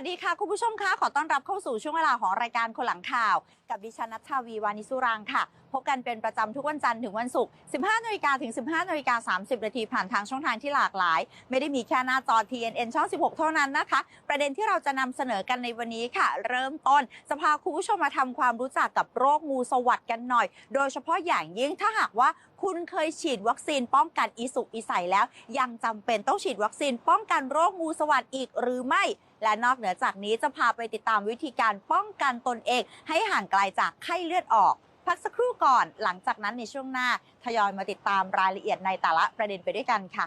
วัสดีค่ะ คุณผู้ชมคะขอต้อนรับเข้าสู่ช่วงเวลาของรายการคนหลังข่าว กับดิฉันนัทชาวีวานิสุรังค่ะ พบกันเป็นประจำทุกวันจันทร์ถึงวันศุกร์ 15นาฬิกาถึง 15นาฬิกา30นาทีผ่านทางช่องทางที่หลากหลาย ไม่ได้มีแค่หน้าจอ TNN ช่อง 16 เท่านั้นนะคะ ประเด็นที่เราจะนำเสนอกันในวันนี้ค่ะ เริ่มต้นจะพาคุณผู้ชมมาทำความรู้จักกับโรคงูสวัสดกันหน่อย โดยเฉพาะอย่างยิ่งถ้าหากว่าคุณเคยฉีดวัคซีนป้องกันอีสุกอีใสแล้ว ยังจำเป็นต้องฉีดวัคซีนป้องกันโรคงูสวัสดอีกหรือไม่ และนอกเหนือจากนี้จะพาไปติดตามวิธีการป้องกันตนเอง ให้ห่างไกลจากไข้เลือดออก พักสักครู่ก่อน หลังจากนั้นในช่วงหน้าทยอยมาติดตามรายละเอียดในแต่ละประเด็นไปด้วยกันค่ะ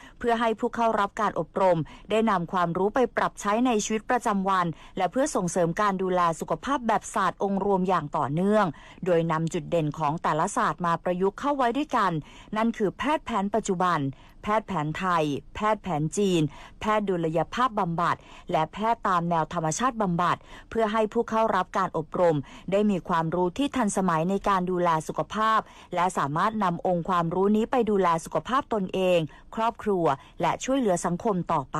เพื่อให้ผู้เข้ารับการอบรม ได้นำความรู้ไปปรับใช้ในชีวิตประจำวัน และเพื่อส่งเสริมการดูแลสุขภาพแบบศาสตร์องค์รวมอย่างต่อเนื่อง โดยนำจุดเด่นของแต่ละศาสตร์มาประยุกต์เข้าไว้ด้วยกัน นั่นคือแพทย์แผนปัจจุบัน แพทย์แผนไทย แพทย์แผนจีน แพทย์ดุลยภาพบำบัด และแพทย์ตามแนวธรรมชาติบำบัด เพื่อให้ผู้เข้ารับการอบรม ได้มีความรู้ที่ทันสมัยในการดูแลสุขภาพ และสามารถนำองค์ความรู้นี้ไปดูแลสุขภาพตนเอง ครอบครัว และช่วยเหลือสังคมต่อไป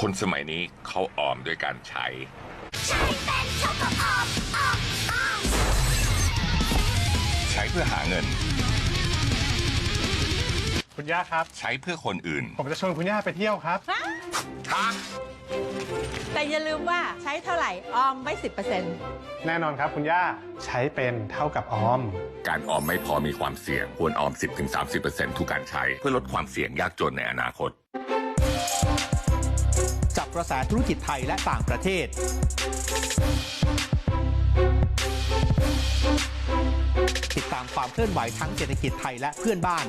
คนสมัยนี้เขาออมด้วยการใช้ ใช้เพื่อหาเงิน คุณย่าครับ ใช้เพื่อคนอื่น ผมจะชวนคุณย่าไปเที่ยวครับ แต่อย่าลืมว่าใช้เท่าไหร่ ออมไว้สิบเปอร์เซ็นต์แน่นอนครับคุณย่าใช้เป็นเท่ากับออม การออมไม่พอมีความเสี่ยง ควรออม 10-30%ทุกการใช้ เพื่อลดความเสี่ยงยากจนในอนาคตจับ กระแสธุรกิจไทยและต่างประเทศติดตามความเคลื่อนไหวทั้งเศรษฐกิจไทยและเพื่อนบ้าน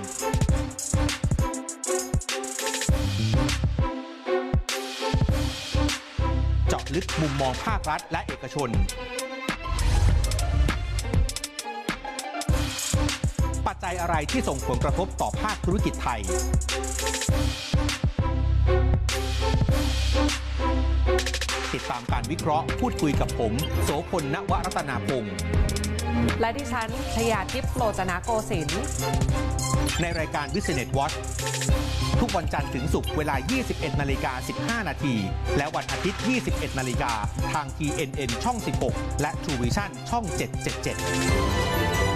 เจาะลึกมุมมองภาครัฐและเอกชน ปัจจัยอะไรที่ส่งผลกระทบต่อภาคธุรกิจไทย ติดตามการวิเคราะห์พูดคุยกับผม โสพลณวรัตนาพงศ์และดิฉันชยาทิพย์โลจนะโกสินทร์ในรายการ Business Watch ทุกวันจันทร์ถึงศุกร์เวลา 21 นาฬิกา 15 นาที และวันอาทิตย์ 21 นาฬิกา ทาง TNN ช่อง 16 และ True Vision ช่อง 777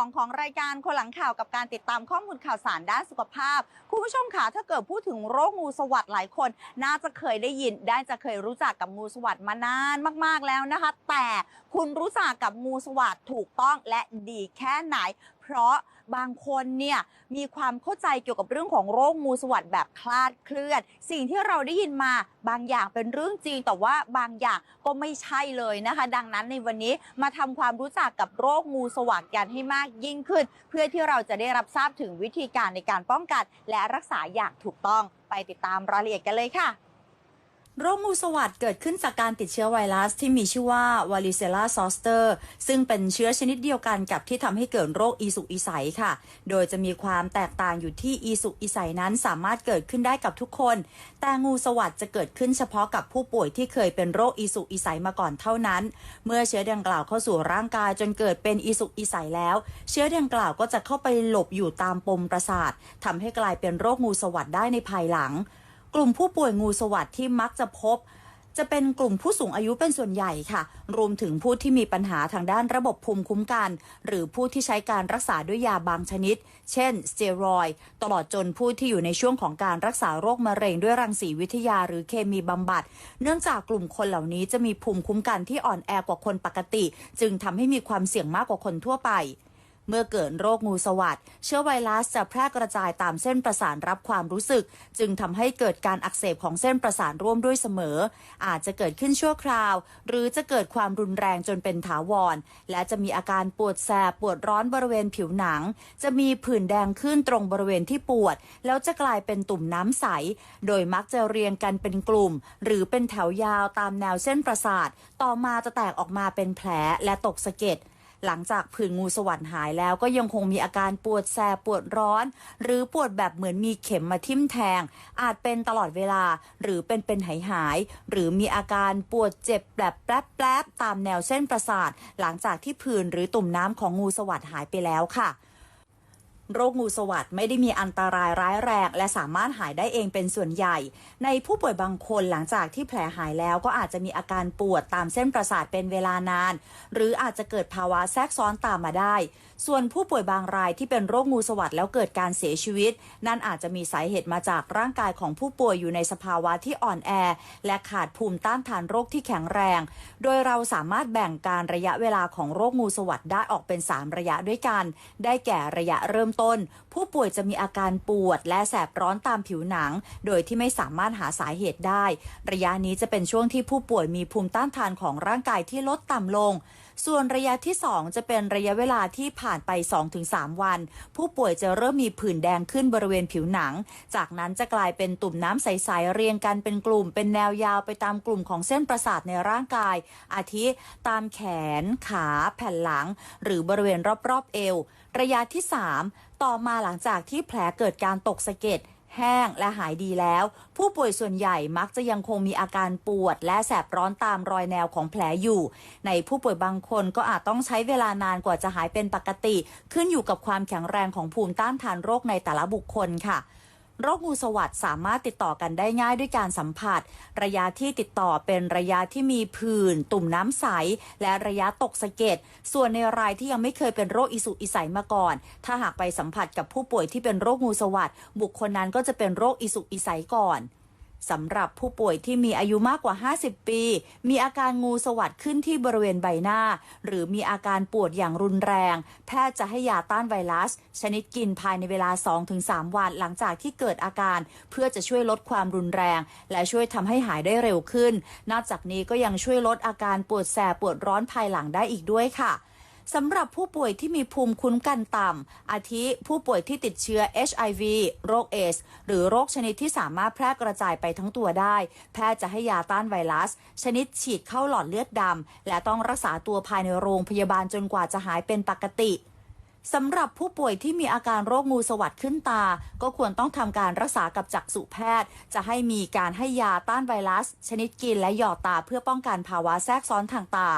2 ของรายการคนหลังข่าวกับการติดตามข้อมูลข่าวสารด้านสุขภาพ คุณผู้ชมคะถ้าเกิดพูดถึงโรคงูสวัสด์หลายคน น่าจะเคยได้ยิน ได้จะเคยรู้จักกับงูสวัสด์มานานมาก ๆแล้วนะคะ แต่คุณรู้จักกับงูสวัสด์ถูกต้องและดีแค่ไหน เพราะ บางคนเนี่ยมีความเข้าใจเกี่ยวกับเรื่องของโรคงูสวัสดแบบคลาดเคลื่อน สิ่งที่เราได้ยินมาบางอย่างเป็นเรื่องจริง แต่ว่าบางอย่างก็ไม่ใช่เลยนะคะ ดังนั้นในวันนี้มาทำความรู้จักกับโรคงูสวัสดกันให้มากยิ่งขึ้น เพื่อที่เราจะได้รับทราบถึงวิธีการในการป้องกัน และรักษาอย่างถูกต้องไปติดตามรายละเอียดกันเลยค่ะ โรคงูสวัดเกิดขึ้นจากการติดเชื้อไวรัสที่มีชื่อว่าวาริเซลาซอสเตอร์ ซึ่งเป็นเชื้อชนิดเดียวกันกับที่ทำให้เกิดโรคอีสุกอีใสค่ะ โดยจะมีความแตกต่างอยู่ที่อีสุกอีใสนั้นสามารถเกิดขึ้นได้กับทุกคน แต่งูสวัดจะเกิดขึ้นเฉพาะกับผู้ป่วยที่เคยเป็นโรคอีสุกอีใสมาก่อนเท่านั้น เมื่อเชื้อดังกล่าวเข้าสู่ร่างกายจนเกิดเป็นอีสุกอีใสแล้ว เชื้อดังกล่าวก็จะเข้าไปหลบอยู่ตามปมประสาททำให้กลายเป็นโรคงูสวัดได้ในภายหลัง กลุ่มผู้ป่วยงูสวัสดที่มักจะพบ จะเป็นกลุ่มผู้สูงอายุเป็นส่วนใหญ่ค่ะ รวมถึงผู้ที่มีปัญหาทางด้านระบบภูมิคุ้มกัน หรือผู้ที่ใช้การรักษาด้วยยาบางชนิด เช่นสเตียรอยตลอดจนผู้ที่อยู่ในช่วงของการรักษาโรคมะเร็งด้วยรังสีวิทยาหรือเคมีบำบัด เนื่องจากกลุ่มคนเหล่านี้จะมีภูมิคุ้มกันที่อ่อนแอกว่าคนปกติ จึงทำให้มีความเสี่ยงมากกว่าคนทั่วไป เมื่อเกิดโรคงูสวัสด์เชื้อไวรัสจะแพร่กระจายตามเส้นประสาทรับความรู้สึก จึงทำให้เกิดการอักเสบของเส้นประสาทร่วมด้วยเสมอ อาจจะเกิดขึ้นชั่วคราว หรือจะเกิดความรุนแรงจนเป็นถาวร และจะมีอาการปวดแสบปวดร้อนบริเวณผิวหนัง จะมีผื่นแดงขึ้นตรงบริเวณที่ปวด แล้วจะกลายเป็นตุ่มน้ำใส โดยมักจะเรียงกันเป็นกลุ่ม หรือเป็นแถวยาวตามแนวเส้นประสาท ต่อมาจะแตกออกมาเป็นแผลและตกสะเก็ด หลังจากผื่นงูสวัสด์หายแล้วก็ยังคงมีอาการปวดแสบปวดร้อน หรือปวดแบบเหมือนมีเข็มมาทิ่มแทง อาจเป็นตลอดเวลาหรือเป็นเป็นหายหาย หรือมีอาการปวดเจ็บแบบแป๊บๆตามแนวเส้นประสาท หลังจากที่ผื่นหรือตุ่มน้ำของงูสวัสด์หายไปแล้วค่ะ โรคงูสวัสดไม่ได้มีอันตรายร้ายแรง และสามารถหายได้เองเป็นส่วนใหญ่ ในผู้ป่วยบางคนหลังจากที่แผลหายแล้วก็อาจจะมีอาการปวดตามเส้นประสาทเป็นเวลานาน หรืออาจจะเกิดภาวะแทรกซ้อนตามมาได้ ส่วนผู้ป่วยบางรายที่เป็นโรคงูสวัสดแล้วเกิดการเสียชีวิต นั่นอาจจะมีสาเหตุมาจากร่างกายของผู้ป่วยอยู่ในสภาวะที่อ่อนแอ และขาดภูมิต้านทานโรคที่แข็งแรง โดยเราสามารถแบ่งการระยะเวลาของโรคงูสวัสดได้ออกเป็น 3 ระยะด้วยกัน ได้แก่ระยะเริ่มต้น ผู้ป่วยจะมีอาการปวดและแสบร้อนตามผิวหนัง โดยที่ไม่สามารถหาสาเหตุได้ ระยะนี้จะเป็นช่วงที่ผู้ป่วยมีภูมิต้านทานของร่างกายที่ลดต่ำลง ส่วนระยะที่ 2 จะเป็นระยะเวลาที่ผ่านไป 2-3 วัน ผู้ป่วยจะเริ่มมีผื่นแดงขึ้นบริเวณผิวหนัง จากนั้นจะกลายเป็นตุ่มน้ำใส ๆ เรียงกันเป็นกลุ่ม เป็นแนวยาวไปตามกลุ่มของเส้นประสาทในร่างกาย อาทิตามแขน ขา แผ่นหลัง หรือบริเวณรอบ ๆ เอว ระยะที่ 3 ต่อมาหลังจากที่แผลเกิดการตกสะเก็ด แห้งและหายดีแล้ว ผู้ป่วยส่วนใหญ่มักจะยังคงมีอาการปวด และแสบร้อนตามรอยแนวของแผลอยู่ ในผู้ป่วยบางคนก็อาจต้องใช้เวลานานกว่าจะหายเป็นปกติ ขึ้นอยู่กับความแข็งแรงของภูมิต้านทานโรคในแต่ละบุคคลค่ะ โรคงูสวัสดสามารถติดต่อกันได้ง่ายด้วยการสัมผัส ระยะที่ติดต่อเป็นระยะที่มีผื่น ตุ่มน้ำใส และระยะตกสะเก็ดส่วนในรายที่ยังไม่เคยเป็นโรคอิสุอิสัยมาก่อน ถ้าหากไปสัมผัสกับผู้ป่วยที่เป็นโรคงูสวัสดบุคคลนั้นก็จะเป็นโรคอิสุอิสัยก่อน สำหรับผู้ป่วยที่มีอายุมากกว่า 50 ปี มีอาการงูสวัสดขึ้นที่บริเวณใบหน้า หรือมีอาการปวดอย่างรุนแรง แพทย์จะให้ยาต้านไวรัส ชนิดกินภายในเวลา 2-3 วันหลังจากที่เกิดอาการ เพื่อจะช่วยลดความรุนแรง และช่วยทำให้หายได้เร็วขึ้น นอกจากนี้ก็ยังช่วยลดอาการปวดแสบปวดร้อนภายหลังได้อีกด้วยค่ะ สำหรับผู้ป่วยที่มีภูมิคุ้มกันต่ำ อาทิผู้ป่วยที่ติดเชื้อ HIV โรคเอส หรือโรคชนิดที่สามารถแพร่กระจายไปทั้งตัวได้ แพทย์จะให้ยาต้านไวรัส ชนิดฉีดเข้าหลอดเลือดดำ และต้องรักษาตัวภายในโรงพยาบาลจนกว่าจะหายเป็นปกติสำหรับผู้ป่วยที่มีอาการโรคงูสวัดขึ้นตา ก็ควรต้องทำการรักษากับจักษุแพทย์ จะให้มีการให้ยาต้านไวรัส ชนิดกินและหยอดตาเพื่อป้องกันภาวะแทรกซ้อนทางตา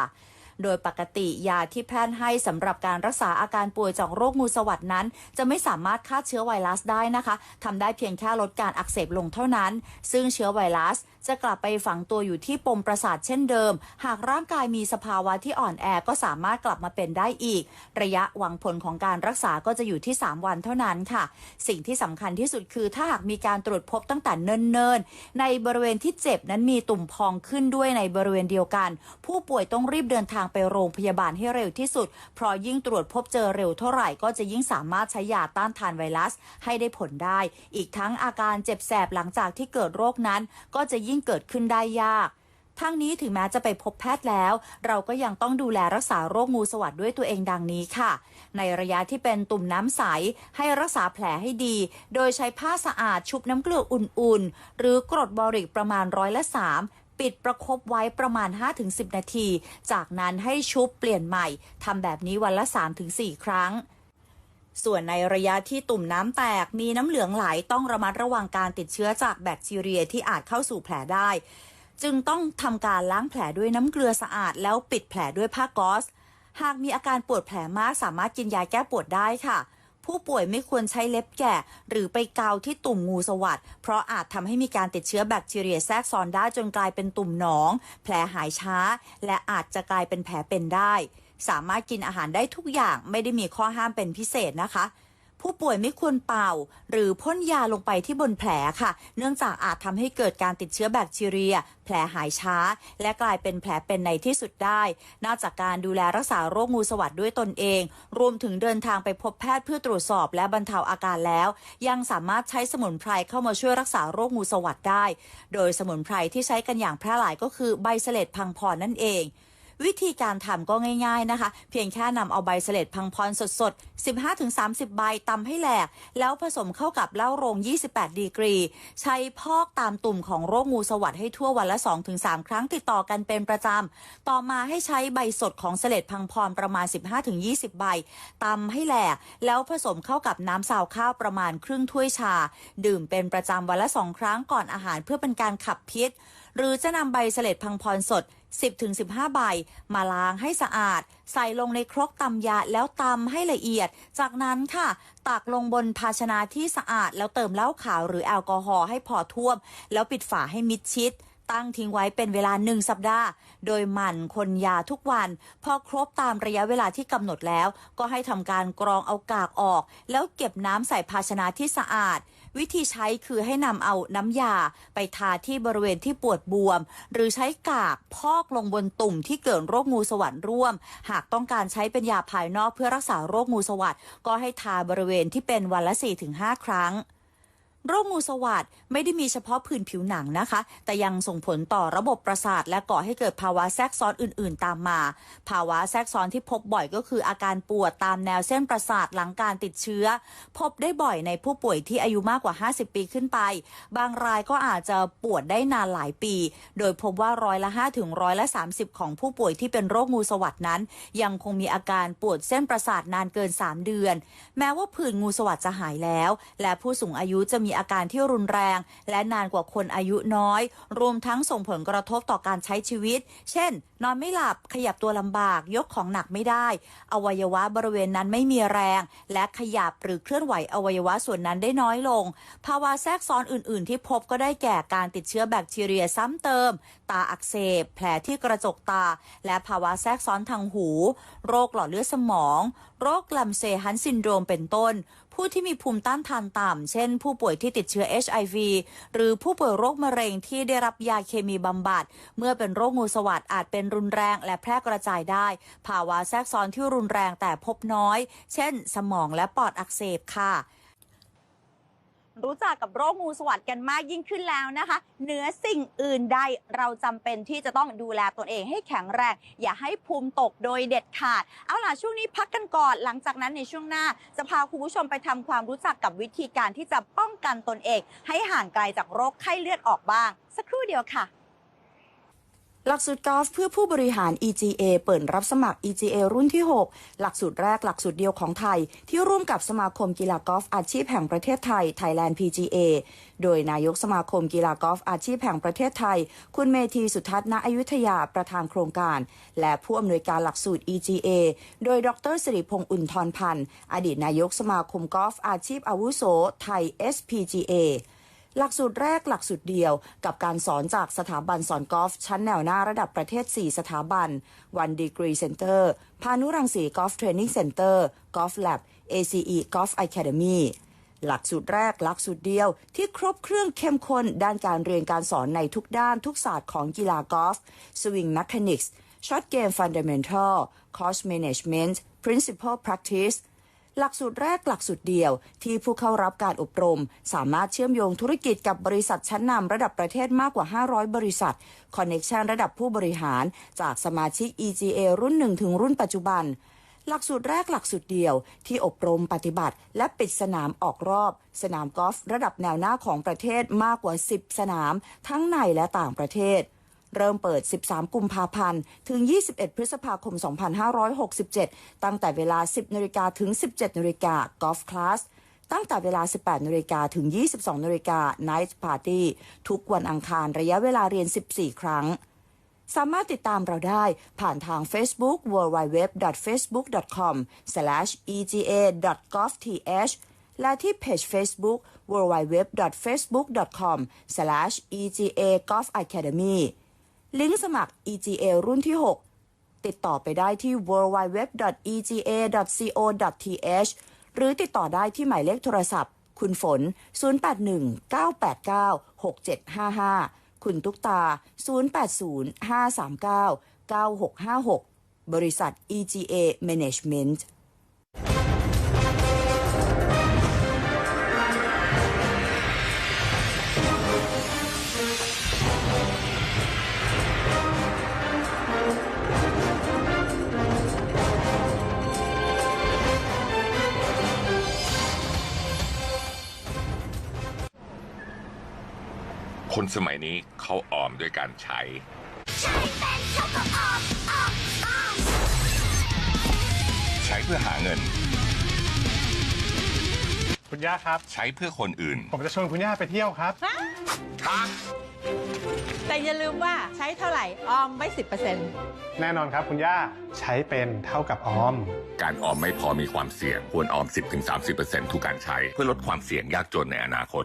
โดยปกติยาที่แพทย์ให้สำหรับการรักษาอาการป่วยจากโรคงูสวัสดนั้น จะไม่สามารถฆ่าเชื้อไวรัสได้นะคะทำได้เพียงแค่ลดการอักเสบลงเท่านั้น ซึ่งเชื้อไวรัส จะกลับไปฝังตัวอยู่ที่ปมประสาทเช่นเดิม หากร่างกายมีสภาวะที่อ่อนแอก็สามารถกลับมาเป็นได้อีก ระยะหวังผลของการรักษาก็จะอยู่ที่ 3 วันเท่านั้นค่ะ สิ่งที่สำคัญที่สุดคือถ้าหากมีการตรวจพบตั้งแต่เนิ่นๆ ในบริเวณที่เจ็บนั้นมีตุ่มพองขึ้นด้วยในบริเวณเดียวกัน ผู้ป่วยต้องรีบเดินทางไปโรงพยาบาลให้เร็วที่สุด เพราะยิ่งตรวจพบเจอเร็วเท่าไหร่ก็จะยิ่งสามารถใช้ยาต้านทานไวรัสให้ได้ผลได้ อีกทั้งอาการเจ็บแสบหลังจากที่เกิดโรคนั้นก็จะยิ่งเกิดขึ้นได้ยากทั้งนี้ถึงแม้จะไปพบแพทย์แล้ว เราก็ยังต้องดูแลรักษาโรคงูสวัสดด้วยตัวเองดังนี้ค่ะ ในระยะที่เป็นตุ่มน้ำใส ให้รักษาแผลให้ดี โดยใช้ผ้าสะอาดชุบน้ำเกลืออุ่นๆ หรือกรดบอริกประมาณร้อยละสามปิดประคบไว้ประมาณ 5-10 นาที จากนั้นให้ชุบเปลี่ยนใหม่ทำแบบนี้วันละ 3-4 ครั้ง ส่วนในระยะที่ตุ่มน้ำแตกมีน้ำเหลืองไหลต้องระมัดระวังการติดเชื้อจากแบคทีเรียที่อาจเข้าสู่แผลได้ จึงต้องทำการล้างแผลด้วยน้ำเกลือสะอาด แล้วปิดแผลด้วยผ้าก๊อซหากมีอาการปวดแผลมากสามารถกินยาแก้ปวดได้ค่ะ ผู้ป่วยไม่ควรใช้เล็บแกะ หรือไปเกาที่ตุ่มงูสวัสด์เพราะอาจทำให้มีการติดเชื้อแบคทีเรียแทรกซ้อนได้จนกลายเป็นตุ่มหนอง แผลหายช้า และอาจจะกลายเป็นแผลเป็นได้ สามารถกินอาหารได้ทุกอย่างไม่ได้มีข้อห้ามเป็นพิเศษนะคะ ผู้ป่วยไม่ควรเป่า หรือพ่นยาลงไปที่บนแผลค่ะ เนื่องจากอาจทำให้เกิดการติดเชื้อแบคทีเรีย แผลหายช้า และกลายเป็นแผลเป็นในที่สุดได้ นอกจากการดูแลรักษาโรคงูสวัสด์ด้วยตนเอง รวมถึงเดินทางไปพบแพทย์เพื่อตรวจสอบและบรรเทาอาการแล้ว ยังสามารถใช้สมุนไพรเข้ามาช่วยรักษาโรคงูสวัสด์ได้ โดยสมุนไพรที่ใช้กันอย่างแพร่หลายก็คือใบเสลดพังพรนั่นเอง วิธีการทำก็ง่ายๆนะคะ เพียงแค่นำเอาใบเสลดพังพรสดๆ 15-30 ใบตำให้แหลก แล้วผสมเข้ากับเหล้าโรง 28 ดีกรี ใช้พอกตามตุ่มของโรคงูสวัสดให้ทั่ววันละ 2-3 ครั้งติดต่อกันเป็นประจำ ต่อมาให้ใช้ใบสดของเสลดพังพรประมาณ 15-20 ใบตำให้แหลก แล้วผสมเข้ากับน้ำซาวข้าวประมาณครึ่งถ้วยชา ดื่มเป็นประจำวันละ2ครั้งก่อนอาหารเพื่อเป็นการขับพิษ หรือจะนำใบเสลดพังพรสด 10-15 ใบ มาล้างให้สะอาด ใส่ลงในครกตำยาแล้วตำให้ละเอียด จากนั้นค่ะ ตักลงบนภาชนะที่สะอาด แล้วเติมเหล้าขาวหรือแอลกอฮอล์ให้พอท่วม แล้วปิดฝาให้มิดชิด ตั้งทิ้งไว้เป็นเวลาหนึ่งสัปดาห์ โดยหมั่นคนยาทุกวัน พอครบตามระยะเวลาที่กำหนดแล้ว ก็ให้ทำการกรองเอากากออก แล้วเก็บน้ำใส่ภาชนะที่สะอาด วิธีใช้คือให้นำเอาน้ำยาไปทาที่บริเวณที่ปวดบวม หรือใช้กากพอกลงบนตุ่มที่เกิดโรคงูสวัสด์ร่วม หากต้องการใช้เป็นยาภายนอกเพื่อรักษาโรคงูสวัสด์ก็ให้ทาบริเวณที่เป็นวันละ 4-5 ครั้ง โรคงูสวัสดไม่ได้มีเฉพาะผื่นผิวหนังนะคะ แต่ยังส่งผลต่อระบบประสาท และก่อให้เกิดภาวะแทรกซ้อนอื่น ๆ ตามมา ภาวะแทรกซ้อนที่พบบ่อยก็คืออาการปวดตามแนวเส้นประสาทหลังการติดเชื้อ พบได้บ่อยในผู้ป่วยที่อายุมากกว่า 50 ปีขึ้นไป บางรายก็อาจจะปวดได้นานหลายปี โดยพบว่าร้อยละ5ถึงร้อยละ 30 ของผู้ป่วยที่เป็นโรคงูสวัสดนั้น ยังคงมีอาการปวดเส้นประสาทนานเกิน 3 เดือน แม้ว่าผื่นงูสวัสดจะหายแล้ว และผู้สูงอายุจะมีมีอาการที่รุนแรง และนานกว่าคนอายุน้อย รวมทั้งส่งผลกระทบต่อการใช้ชีวิต เช่น นอนไม่หลับขยับตัวลำบาก ยกของหนักไม่ได้ อวัยวะบริเวณนั้นไม่มีแรง และขยับหรือเคลื่อนไหวอวัยวะส่วนนั้นได้น้อยลง ภาวะแทรกซ้อนอื่น ๆ ที่พบก็ได้แก่การติดเชื้อแบคทีเรียซ้ำเติม ตาอักเสบ แผลที่กระจกตา และภาวะแทรกซ้อนทางหู โรคหลอดเลือดสมอง โรคลำเซฮันซินโดรมเป็นต้น ผู้ที่มีภูมิต้านทานต่ำ เช่น ผู้ป่วยที่ติดเชื้อ HIV หรือผู้ป่วยโรคมะเร็งที่ได้รับยาเคมีบำบัด เมื่อเป็นโรคงูสวัสดอาจเป็นรุนแรงและแพร่กระจายได้ ภาวะแทรกซ้อนที่รุนแรงแต่พบน้อย เช่น สมองและปอดอักเสบค่ะ รู้จักกับโรคงูสวัสดกันมากยิ่งขึ้นแล้วนะคะเหนือสิ่งอื่นใดเราจำเป็นที่จะต้องดูแลตนเองให้แข็งแรง อย่าให้ภูมิตกโดยเด็ดขาด เอาล่ะช่วงนี้พักกันก่อน หลังจากนั้นในช่วงหน้า จะพาคุณผู้ชมไปทำความรู้จักกับวิธีการที่จะป้องกันตนเอง ให้ห่างไกลจากโรคไข้เลือดออกบ้าง สักครู่เดียวค่ะ หลักสูตรกอล์ฟเพื่อผู้บริหาร EGA เปิดรับสมัคร EGA รุ่นที่ 6 หลักสูตรแรกหลักสูตรเดียวของไทย ที่ร่วมกับสมาคมกีฬากอล์ฟอาชีพแห่งประเทศไทย Thailand PGA โดยนายกสมาคมกีฬากอล์ฟอาชีพแห่งประเทศไทย คุณเมธีสุทัศน์ณอยุธยาประธานโครงการ และผู้อำนวยการหลักสูตร EGA โดยดรสิริพงษ์อุ่นทรพันธ์อดีตนายกสมาคมกอล์ฟอาชีพอาวุโสไทย SPGA หลักสูตรแรกหลักสูตรเดียว กับการสอนจากสถาบันสอนกอล์ฟชั้นแนวหน้าระดับประเทศ 4 สถาบัน One Degree Center พานุรังสีกอล์ฟเทรนนิ่งเซ็นเตอร์กอล์ฟแลบ ACE Golf Academy หลักสูตรแรกหลักสูตรเดียวที่ครบเครื่องเข้มข้นด้านการเรียนการสอนในทุกด้านทุกศาสตร์ของกีฬากอล์ฟ Swing Mechanics Shot Game Fundamental Course Management Principal Practice หลักสูตรแรกหลักสูตรเดียว ที่ผู้เข้ารับการอบรม สามารถเชื่อมโยงธุรกิจกับบริษัทชั้นนำระดับประเทศมากกว่า 500 บริษัทคอนเน็ชันระดับผู้บริหาร จากสมาชิก EGA รุ่น1ถึงรุ่นปัจจุบัน หลักสูตรแรกหลักสูตรเดียว ที่อบรมปฏิบัติ และปิดสนามออกรอบ สนามกอล์ฟระดับแนวหน้าของประเทศมากกว่า 10 สนาม ทั้งในและต่างประเทศ เริ่มเปิด 13 กุมภาพันธ์ ถึง 21 พฤษภาคม 2567 ตั้งแต่เวลา 10นาฬิกาถึง 17นาฬิกากอล์ฟคลาสตั้งแต่เวลา 18นาฬิกาถึง 22นาฬิกา Night Party ทุกวันอังคารระยะเวลาเรียน 14 ครั้ง สามารถติดตามเราได้ผ่านทาง Facebook www.facebook.com/ega.golfth และที่เพจ Facebook www.facebook.com/ega.golfacademy ลิงก์สมัคร EGA รุ่นที่ 6 ติดต่อไปได้ที่ www.ega.co.th หรือติดต่อได้ที่หมายเลขโทรศัพท์ คุณฝน 081-989-6755 คุณตุ๊กตา 080-539-9656 บริษัท EGA Management คนสมัยนี้เขาออมด้วยการใช้ใช้เพื่อหาเงิน คุณย่าครับ ใช้เพื่อคนอื่น ผมจะชวนคุณย่าไปเที่ยวครับแต่อย่าลืมว่าใช้เท่าไหร่ออมไว้10%แน่นอนครับคุณย่าใช้เป็นเท่ากับออม การออมไม่พอมีความเสี่ยง ควรออม 10-30%ทุกการใช้ เพื่อลดความเสี่ยงยากจนในอนาคต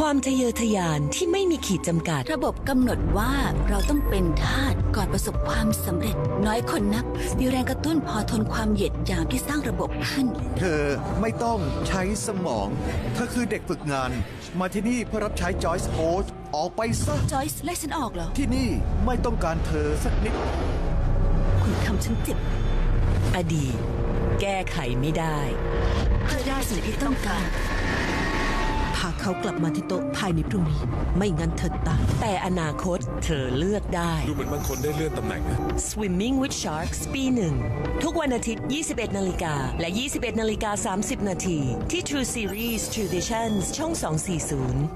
ความทะเยอทะยานที่ไม่มีขีดจำกัด ระบบกำหนดว่าเราต้องเป็นทาสก่อนประสบความสำเร็จ น้อยคนนัก มีแรงกระตุ้นพอทนความเหยียดหยามที่สร้างระบบขึ้น เธอไม่ต้องใช้สมอง เธอคือเด็กฝึกงาน มาที่นี่เพื่อรับใช้จอยส์โค้ชออกไปซะ จอยส์ไล่ฉันออกเหรอ ที่นี่ไม่ต้องการเธอสักนิด คุณทำฉันเจ็บ อดีต แก้ไขไม่ได้เพื่อได้สิ่งที่ต้องการพาเขากลับมาที่โต๊ะภายในพรุ่งนี้ ไม่งั้นเธอตายแต่อนาคตเธอเลือกได้ ดูเหมือนบางคนได้เลื่อนตำแหน่งนะ Swimming with Sharks ปีหนึ่ง ทุกวันอาทิตย์ 21 นาฬิกา และ 21 นาฬิกา 30 นาทีที่ True Series Traditions ช่อง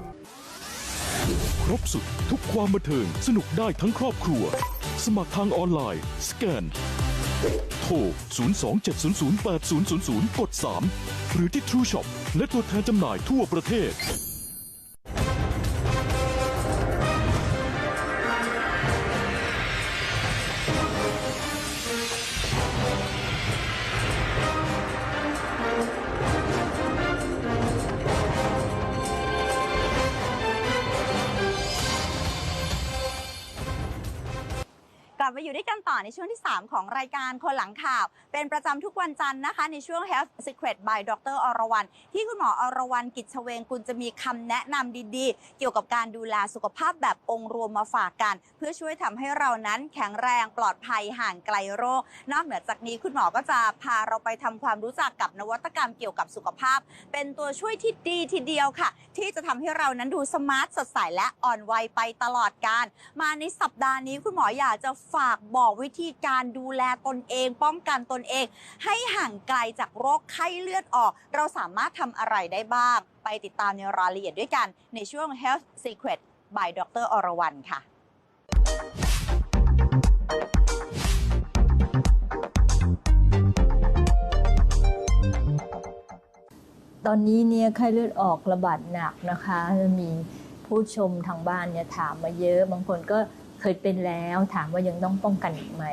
240 ครบสุดทุกความบันเทิงสนุกได้ทั้งครอบครัว สมัครทางออนไลน์ สแกน โทร 027008000 กด 3 หรือที่ True Shop และตัวแทนจำหน่ายทั่วประเทศ อยู่ด้วยกันต่อในช่วงที่ 3 ของรายการคนหลังข่าว เป็นประจำทุกวันจันทร์นะคะ ในช่วง Health Secret by ดรอรวรรณที่คุณหมออรวรรณกิจเชเวงกุลจะมีคำแนะนำดีๆ เกี่ยวกับการดูแลสุขภาพแบบองค์รวมมาฝากกัน เพื่อช่วยทำให้เรานั้นแข็งแรงปลอดภัยห่างไกลโรค นอกเหนือจากนี้คุณหมอก็จะพาเราไปทำความรู้จักกับนวัตกรรมเกี่ยวกับสุขภาพ เป็นตัวช่วยที่ดีทีเดียวค่ะ ที่จะทำให้เรานั้นดูสมาร์ทสดใสและอ่อนวัยไปตลอดการ มาในสัปดาห์นี้คุณหมออยากจะฝากบอกวิธีการดูแลตนเอง ป้องกันตนเอง ให้ห่างไกลจากโรคไข้เลือดออก เราสามารถทำอะไรได้บ้าง ไปติดตามในรายละเอียดด้วยกันในช่วง Health Secret by ดรอรวรรณค่ะตอนนี้เนี่ยไข้เลือดออกระบาดหนักนะคะ มีผู้ชมทางบ้านเนี่ยถามมาเยอะ บางคนก็ เคยเป็นแล้วถามว่ายังต้องป้องกันอีกไหม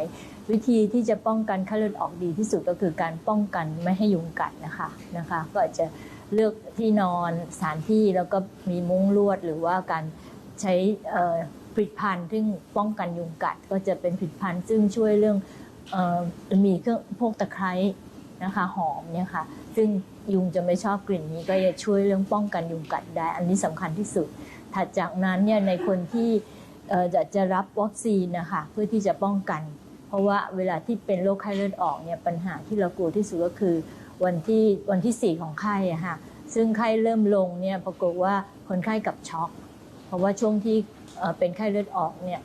วิธีที่จะป้องกันไข้เลือดออกดีที่สุดก็คือการป้องกันไม่ให้ยุงกัดนะคะนะคะ ก็จะเลือกที่นอนสถานที่แล้วก็มีมุ้งลวดหรือว่าการใช้ผลิตภัณฑ์ซึ่งป้องกันยุงกัด ก็จะเป็นผลิตภัณฑ์ซึ่งช่วยเรื่องออมีเครื่องพวกตะไคร้นะคะหอมเนี่ยค่ะซึ่งยุงจะไม่ชอบกลิ่นนี้ก็จะช่วยเรื่องป้องกันยุงกัดได้ อันนี้สำคัญที่สุด ถัดจากนั้นเนี่ยในคนที่ จะจะรับวัคซีนนะคะเพื่อที่จะป้องกัน เพราะว่าเวลาที่เป็นโรคไข้เลือดออกเนี่ยปัญหาที่เรากลัวที่สุดก็คือวันที่วันที่ 4 ของไข้อะค่ะซึ่งไข้เริ่มลงเนี่ยปรากฏว่าคนไข้กับช็อก เพราะว่าช่วงที่เป็นไข้เลือดออกเนี่ย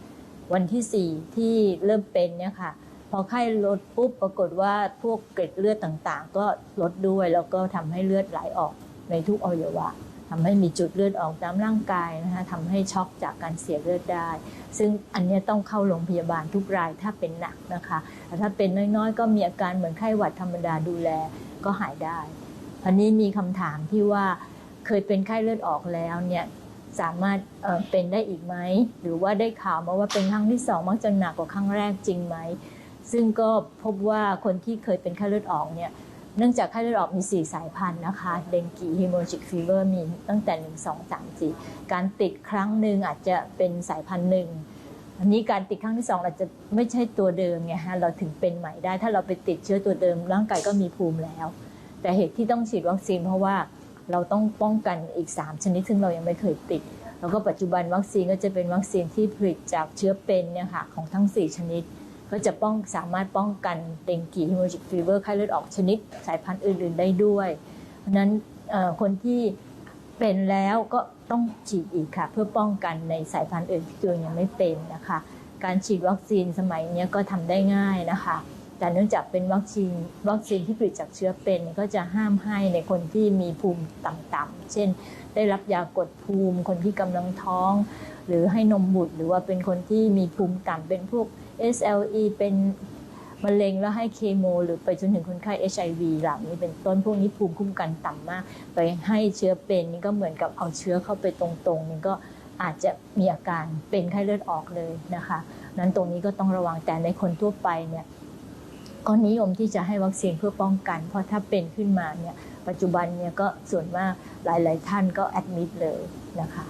วันที่ 4 ที่เริ่มเป็นเนี่ยค่ะพอไข้ลดปุ๊บปรากฏว่าพวกเกล็ดเลือดต่างๆ ก็ลดด้วยแล้วก็ทำให้เลือดไหลออกในทุกอวัยวะ ทำให้มีจุดเลือดออกตามร่างกายนะคะทำให้ช็อกจากการเสียเลือดได้ ซึ่งอันนี้ต้องเข้าโรงพยาบาลทุกรายถ้าเป็นหนักนะคะแต่ถ้าเป็นน้อยๆ ก็มีอาการเหมือนไข้หวัดธรรมดาดูแลก็หายได้อันนี้มีคำถามที่ว่าเคยเป็นไข้เลือดออกแล้วเนี่ยสามารถเเป็นได้อีกไหม หรือว่าได้ข่าวมาว่าเป็นครั้งที่สองมักจะหนักกว่าครั้งแรกจริงไหม ซึ่งก็พบว่าคนที่เคยเป็นไข้เลือดออกเนี่ย เนื่องจากไข้เลือดออกมี 4 สายพันธุ์นะคะ เดงกีฮิโมจิกฟีเวอร์มีตั้งแต่ 1 2 3 4 การติดครั้งหนึ่งอาจจะเป็นสายพันธุ์หนึ่งอันนี้การติดครั้งที่สองอาจจะไม่ใช่ตัวเดิมไงฮะเราถึงเป็นใหม่ได้ ถ้าเราไปติดเชื้อตัวเดิม ร่างกายก็มีภูมิแล้ว แต่เหตุที่ต้องฉีดวัคซีนเพราะว่าเราต้องป้องกันอีก 3 ชนิดซึ่งเรายังไม่เคยติด แล้วก็ปัจจุบันวัคซีนก็จะเป็นวัคซีนที่ผลิตจากเชื้อเป็นเนี่ยค่ะของทั้ง 4 ชนิด ก็จะป้องสามารถป้องกันเดงกีฮิโมจิกฟีเวอร์ไข้เลือดออกชนิดสายพันธุ์อื่น ๆ ได้ด้วย เพราะนั้นคนที่เป็นแล้วก็ต้องฉีดอีกค่ะ เพื่อป้องกันในสายพันธุ์อื่นที่ตัวยังไม่เป็นนะคะ การฉีดวัคซีนสมัยนี้ก็ทำได้ง่ายนะคะ แต่เนื่องจากเป็นวัคซีนวัคซีนที่ผลิตจากเชื้อเป็นก็จะห้ามให้ในคนที่มีภูมิต่ำๆเช่น ได้รับยากดภูมิคนที่กำลังท้อง หรือให้นมบุตรหรือว่าเป็นคนที่มีภูมิต่ำเป็นพวก SLE เป็นมะเร็งแล้วให้เคโม หรือไปจนถึงคนไข้ HIV เหล่านี้เป็นต้นพวกนี้ภูมิคุ้มกันต่ำมาก ไปให้เชื้อเป็นนี่ก็เหมือนกับเอาเชื้อเข้าไปตรงๆนี่ก็อาจจะมีอาการเป็นไข้เลือดออกเลยนะคะนั้นตรงนี้ก็ต้องระวังแต่ในคนทั่วไปเนี่ยก็นิยมที่จะให้วัคซีนเพื่อป้องกัน เพราะถ้าเป็นขึ้นมาเนี่ยปัจจุบันเนี่ยก็ส่วนมากหลาย ๆ ท่านก็แอดมิดเลยนะคะ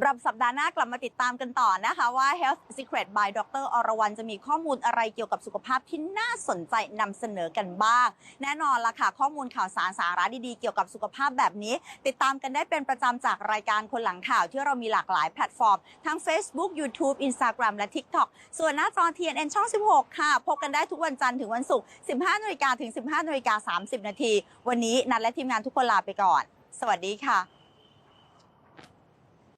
ำหรับสัปดาห์หน้ากลับมาติดตามกันต่อนะคะว่า Health Secret by ดรอรวรรณจะมีข้อมูลอะไรเกี่ยวกับสุขภาพที่น่าสนใจนำเสนอกันบ้าง แน่นอนละค่ะ ข้อมูลข่าวสารสาระดีๆ เกี่ยวกับสุขภาพแบบนี้ ติดตามกันได้เป็นประจำจากรายการคนหลังข่าวที่เรามีหลากหลายแพลตฟอร์ม ทั้ง Facebook YouTube Instagram และ TikTok ส่วนหน้าจอ TNN ช่อง 16 ค่ะ พบกันได้ทุกวันจันทร์ถึงวันศุกร์ 15นาฬิกาถึง 15นาฬิกา30 นาที วันนี้นัดและทีมงานทุกคนลาไปก่อน สวัสดีค่ะ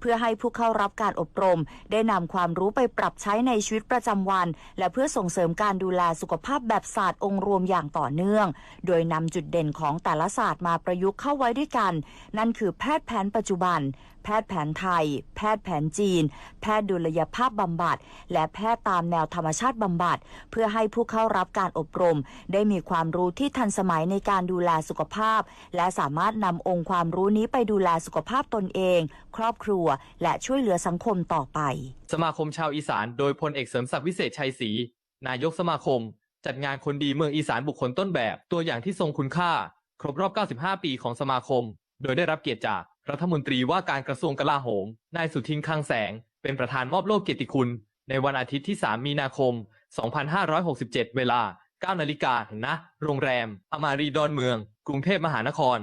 เพื่อให้ผู้เข้ารับการอบรม ได้นำความรู้ไปปรับใช้ในชีวิตประจำวัน และเพื่อส่งเสริมการดูแลสุขภาพแบบศาสตร์องค์รวมอย่างต่อเนื่อง โดยนำจุดเด่นของแต่ละศาสตร์มาประยุกต์เข้าไว้ด้วยกัน นั่นคือแพทย์แผนปัจจุบัน พทย์แผนไทย แพทย์แผนจีน แพทย์ดุลยภาพบำบัด และแพทย์ตามแนวธรรมชาติบำบัด เพื่อให้ผู้เข้ารับการอบรม ได้มีความรู้ที่ทันสมัยในการดูแลสุขภาพ และสามารถนำองค์ความรู้นี้ไปดูแลสุขภาพตนเอง ครอบครัว และช่วยเหลือสังคมต่อไป สมาคมชาวอีสาน โดยพลเอกเสริมศักดิ์วิเศษชัยศรีนายกสมาคม จัดงานคนดีเมืองอีสานบุคคลต้นแบบ ตัวอย่างที่ทรงคุณค่า ครบรอบ 95 ปีของสมาคม โดยได้รับเกียรติจาก รัฐมนตรีว่าการกระทรวงกลาโหม นายสุทินคลังแสง เป็นประธานมอบโล่เกียรติคุณ ในวันอาทิตย์ที่ 3 มีนาคม 2567 เวลา 9 นาฬิกาณ โรงแรม อมารีดอนเมือง กรุงเทพมหานคร